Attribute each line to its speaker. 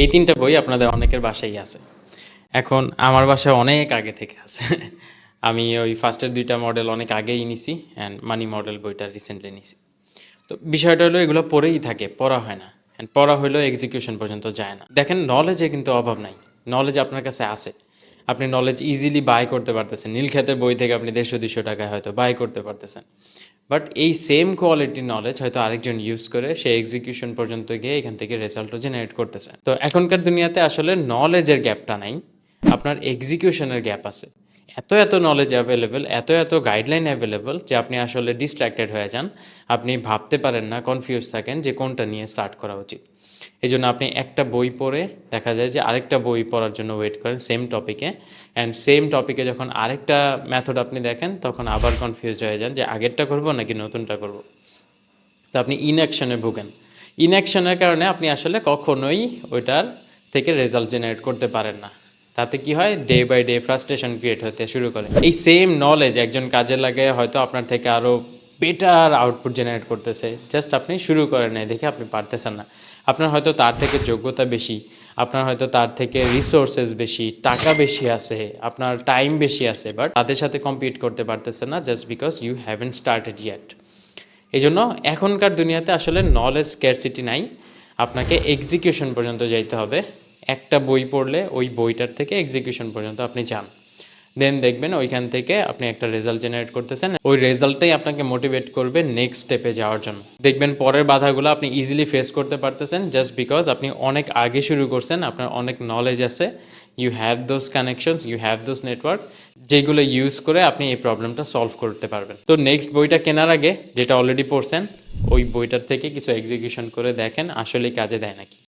Speaker 1: এই তিনটা বই আপনাদের অনেকের বাসায় আছে। এখন আমার বাসায় অনেক আগে থেকে আছে। আমি ওই ফার্স্টের দুইটা মডেল অনেক আগেই নিছি অ্যান্ড মানি মডেল বইটা রিসেন্টলি নিছি। তো বিষয়টা হলো এগুলো পড়েই থাকে, পড়া হয় না। অ্যান্ড পড়া হলেও এক্সিকিউশন পর্যন্ত যায় না। দেখেন নলেজে কিন্তু অভাব নাই। নলেজ আপনার কাছে আছে। আপনি নলেজ ইজিলি বাই করতে পারতেছেন। নীলক্ষেতের বই থেকে আপনি দেড়শো দুশো টাকায় হয়তো বাই করতে পারতেছেন। বাট এই সেম কোয়ালিটির নলেজ হয়তো আরেকজন ইউজ করে সে এক্সিকিউশন পর্যন্ত গিয়ে এখান থেকে রেজাল্টও জেনারেট করতেছে। তো এখনকার দুনিয়াতে আসলে নলেজের গ্যাপটা নাই, আপনার এক্সিকিউশনের গ্যাপ আছে। এত এত নলেজ অ্যাভেলেবেল এত এত গাইডলাইন অ্যাভেলেবেল যে আপনি আসলে ডিস্ট্র্যাক্টেড হয়ে যান, আপনি ভাবতে পারেন না কনফিউজ থাকেন যে কোনটা নিয়ে স্টার্ট করা উচিত। এই জন্য আপনি একটা বই পড়ে দেখা যায় যে আরেকটা বই পড়ার জন্য ওয়েট করেন সেম টপিকে অ্যান্ড সেম টপিকে যখন আরেকটা মেথড আপনি দেখেন, তখন আবার কনফিউজ হয়ে যান যে আগেরটা করব নাকি নতুনটা করব। তো আপনি ইনঅ্যাকশনে ভুগেন। ইনঅ্যাকশনের কারণে আপনি আসলে কখনোই ওইটার থেকে রেজাল্ট জেনারেট করতে পারেন না। তাতে কি হয়? Day by day frustration create হতে শুরু করে। এই সেম নলেজ একজন কাজে লাগে হয়তো আপনার থেকে আরও বেটার আউটপুট জেনারেট করতেছে। জাস্ট আপনি শুরু করেন নাই, দেখে আপনি পারতেছেন না। আপনার হয়তো তার থেকে যোগ্যতা বেশি, আপনার হয়তো তার থেকে রিসোর্সেস বেশি, টাকা বেশি আছে, আপনার টাইম বেশি আছে বাট তাদের সাথে কম্পিট করতে পারতেছেন না just because you haven't started yet এই জন্য এখনকার দুনিয়াতে আসলে নলেজ স্ক্যারসিটি নাই, আপনাকে এক্সিকিউশন পর্যন্ত যাইতে হবে। একটা বই পড়লে ওই বইটার থেকে এক্সিকিউশন পর্যন্ত আপনি যান। দেন দেখবেন ওইখান থেকে আপনি একটা রেজাল্ট জেনারেট করতেছেন। ওই রেজাল্টটাই আপনাকে মোটিভেট করবে নেক্সট স্টেপে যাওয়ার জন্য। দেখবেন পরের বাধাগুলো আপনি ইজিলি ফেস করতে পারতেছেন জাস্ট বিকজ আপনি অনেক আগে শুরু করছেন, আপনার অনেক নলেজ আছে। You have those connections you have those network যেগুলো ইউজ করে আপনি এই প্রবলেমটা সলভ করতে পারবেন। তো নেক্সট বইটা কেনার আগে, যেটা অলরেডি পড়ছেন, ওই বইটার থেকে কিছু এক্সিকিউশন করে দেখেন আসলে কাজে দেয় নাকি।